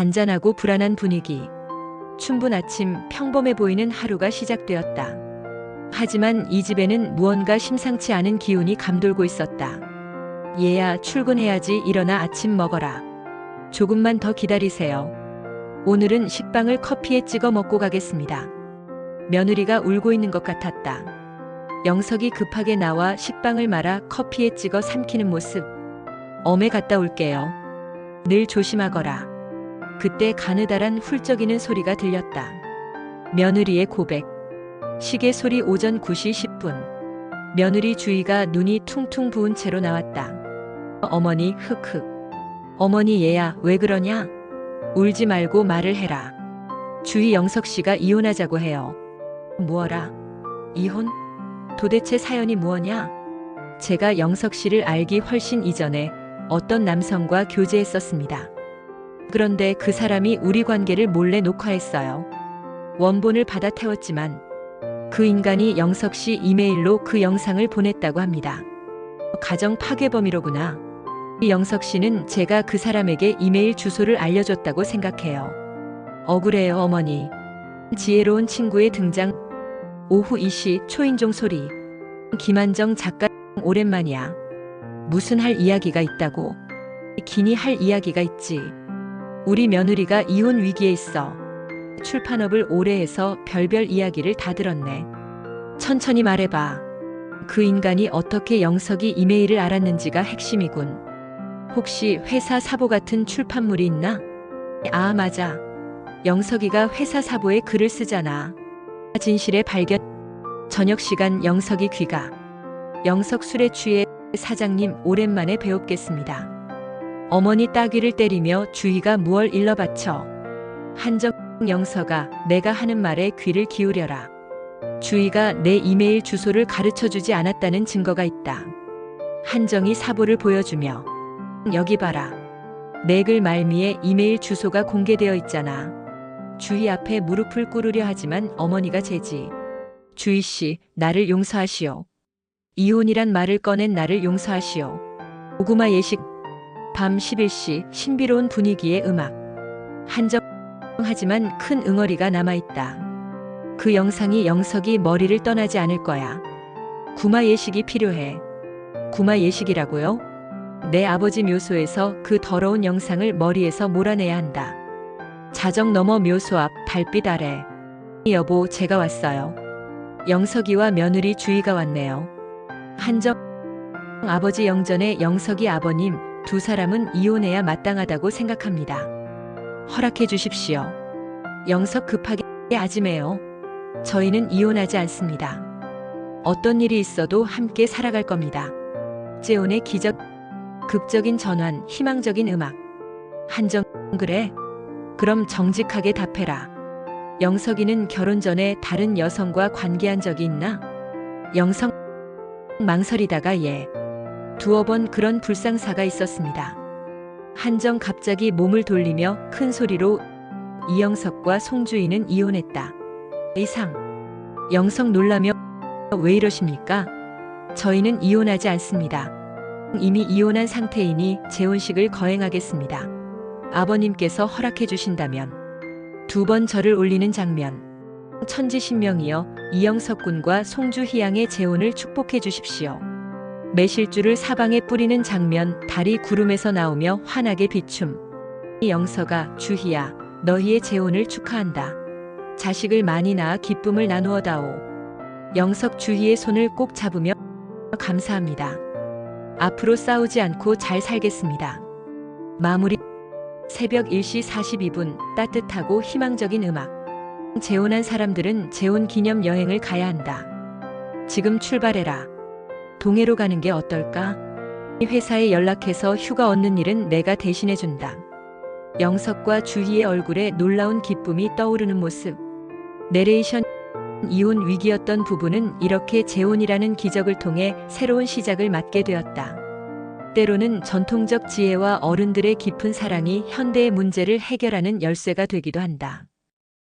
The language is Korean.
잔잔하고 불안한 분위기. 춘분 아침 평범해 보이는 하루가 시작되었다. 하지만 이 집에는 무언가 심상치 않은 기운이 감돌고 있었다. 얘야 출근해야지 일어나 아침 먹어라. 조금만 더 기다리세요. 오늘은 식빵을 커피에 찍어 먹고 가겠습니다. 며느리가 울고 있는 것 같았다. 영석이 급하게 나와 식빵을 말아 커피에 찍어 삼키는 모습. 엄에 갔다 올게요. 늘 조심하거라. 그때 가느다란 훌쩍이는 소리가 들렸다. 며느리의 고백. 시계 소리 오전 9시 10분. 며느리 주희가 눈이 퉁퉁 부은 채로 나왔다. 어머니 흑흑. 어머니 얘야 왜 그러냐? 울지 말고 말을 해라. 주희 영석 씨가 이혼하자고 해요. 무어라? 이혼? 도대체 사연이 무엇냐? 제가 영석 씨를 알기 훨씬 이전에 어떤 남성과 교제했었습니다. 그런데 그 사람이 우리 관계를 몰래 녹화했어요. 원본을 받아 태웠지만 그 인간이 영석 씨 이메일로 그 영상을 보냈다고 합니다. 가정 파괴범이로구나. 이 영석 씨는 제가 그 사람에게 이메일 주소를 알려줬다고 생각해요. 억울해요, 어머니. 지혜로운 친구의 등장. 오후 2시 초인종 소리. 김한정 작가 오랜만이야. 무슨 할 이야기가 있다고. 기니 할 이야기가 있지. 우리 며느리가 이혼 위기에 있어. 출판업을 오래 해서 별별 이야기를 다 들었네. 천천히 말해봐. 그 인간이 어떻게 영석이 이메일을 알았는지가 핵심이군. 혹시 회사 사보 같은 출판물이 있나? 아, 맞아. 영석이가 회사 사보에 글을 쓰잖아. 진실의 발견. 저녁 시간 영석이 귀가. 영석 술에 취해 사장님 오랜만에 배웁겠습니다. 어머니 따귀를 때리며 주희가 무얼 일러 바쳐. 한정 영석아 내가 하는 말에 귀를 기울여라. 주희가 내 이메일 주소를 가르쳐 주지 않았다는 증거가 있다. 한정이 사보를 보여주며 여기 봐라. 내 글 말미에 이메일 주소가 공개되어 있잖아. 주희 앞에 무릎을 꿇으려 하지만 어머니가 제지. 주희 씨, 나를 용서하시오. 이혼이란 말을 꺼낸 나를 용서하시오. 오구마 예식 밤 11시 신비로운 분위기의 음악. 한정 하지만 큰 응어리가 남아있다. 그 영상이 영석이 머리를 떠나지 않을 거야. 구마 예식이 필요해. 구마 예식이라고요? 내 아버지 묘소에서 그 더러운 영상을 머리에서 몰아내야 한다. 자정 너머 묘소 앞 달빛 아래. 여보, 제가 왔어요. 영석이와 며느리 주희가 왔네요. 한정 아버지 영전의 영석이 아버님 두 사람은 이혼해야 마땅하다고 생각합니다. 허락해 주십시오. 영석 급하게 아지매요. 저희는 이혼하지 않습니다. 어떤 일이 있어도 함께 살아갈 겁니다. 재혼의 기적, 극적인 전환, 희망적인 음악. 한정, 그래? 그럼 정직하게 답해라. 영석이는 결혼 전에 다른 여성과 관계한 적이 있나? 영성, 망설이다가 예. 두어 번 그런 불상사가 있었습니다. 한정 갑자기 몸을 돌리며 큰 소리로 이영석과 송주희는 이혼했다. 이상. 영석 놀라며 왜 이러십니까? 저희는 이혼하지 않습니다. 이미 이혼한 상태이니 재혼식을 거행하겠습니다. 아버님께서 허락해 주신다면 두 번 절을 올리는 장면. 천지신명이여 이영석 군과 송주희 양의 재혼을 축복해 주십시오. 매실주를 사방에 뿌리는 장면, 달이 구름에서 나오며 환하게 비춤. 영석아, 주희야, 너희의 재혼을 축하한다. 자식을 많이 낳아 기쁨을 나누어다오. 영석 주희의 손을 꼭 잡으며 감사합니다. 앞으로 싸우지 않고 잘 살겠습니다. 마무리 새벽 1시 42분 따뜻하고 희망적인 음악. 재혼한 사람들은 재혼 기념 여행을 가야 한다. 지금 출발해라. 동해로 가는 게 어떨까? 회사에 연락해서 휴가 얻는 일은 내가 대신해준다. 영석과 주희의 얼굴에 놀라운 기쁨이 떠오르는 모습. 내레이션 이혼 위기였던 부부는 이렇게 재혼이라는 기적을 통해 새로운 시작을 맞게 되었다. 때로는 전통적 지혜와 어른들의 깊은 사랑이 현대의 문제를 해결하는 열쇠가 되기도 한다.